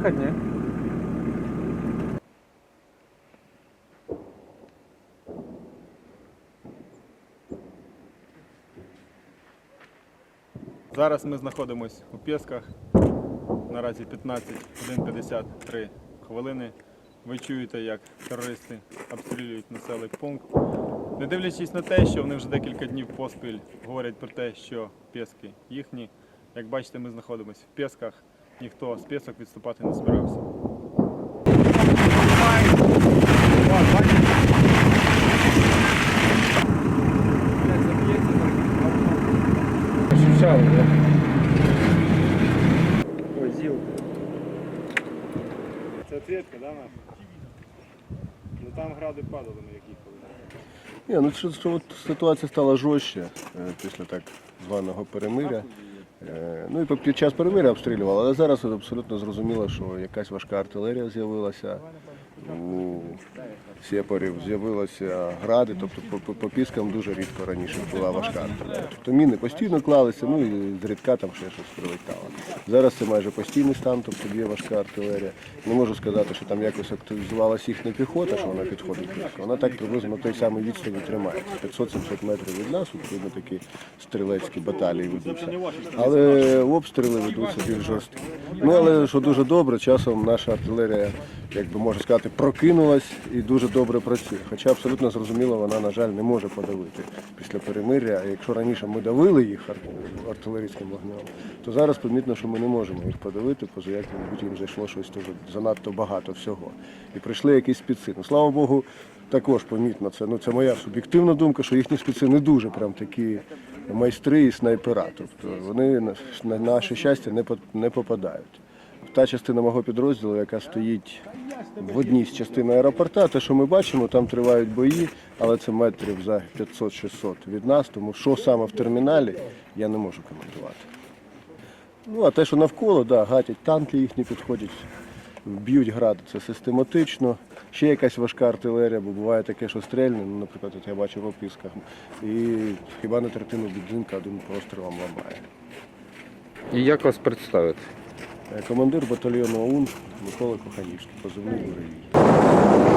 їхати, ні? Зараз ми знаходимось у Пєсках. Наразі 15-1.53 хвилини. Ви чуєте, як терористи обстрілюють населий пункт. Не дивлячись на те, що вони вже декілька днів поспіль говорять про те, що Пєски їхні. Як бачите, ми знаходимося в Пєсках. Ніхто з Пєсок відступати не збирався. Ощущал, да? Ой, зіл. Це ответка, да, наша? Ну там гради падали, ми як їхали. Ні, ну що, що от ситуація стала жорстче е, після так званого перемиря. Е, Ну і під час перемиря обстрілювали, але зараз абсолютно зрозуміло, що якась важка артилерія з'явилася. У сепарів з'явилися гради, тобто по, по, піскам дуже рідко раніше була важка. Тобто міни постійно клалися, ну і зрідка там ще щось прилетало. Зараз це майже постійний стан, тобто є важка артилерія. Не можу сказати, що там якось активізувалася їхня піхота, що вона підходить близько. Вона так приблизно той самий відстані тримається. 500-700 метрів від нас, відповідно такі стрілецькі баталії ведуться. Але обстріли ведуться більш жорсткі. Ну але що дуже добре, часом наша артилерія, як би можна сказати, прокинулась і дуже добре працює. Хоча абсолютно зрозуміло, вона, на жаль, не може подавити після перемиря. А якщо раніше ми давили їх артилерійським вогнем, то зараз помітно, що ми не можемо їх подавити, поза як мабуть, їм зайшло щось дуже занадто багато всього. І прийшли якісь спеці. Ну, слава Богу, також помітно. Це ну це моя суб'єктивна думка, що їхні спеці не дуже прям такі майстри і снайпера. Тобто вони на наше щастя не попадають. Та частина мого підрозділу, яка стоїть в одній з частин аеропорта, те, що ми бачимо, там тривають бої, але це метрів за 500-600 від нас, тому що саме в терміналі я не можу коментувати. Ну, а те, що навколо, да, гатять танки їхні підходять, б'ють гради, це систематично. Ще якась важка артилерія, бо буває таке, що стрельне, ну, наприклад, от я бачив в описках, і хіба не третину будинка один пострілом ламає. І як вас представити? Е, Командир батальйону ОУН Микола Коханівський, позивний Буревій.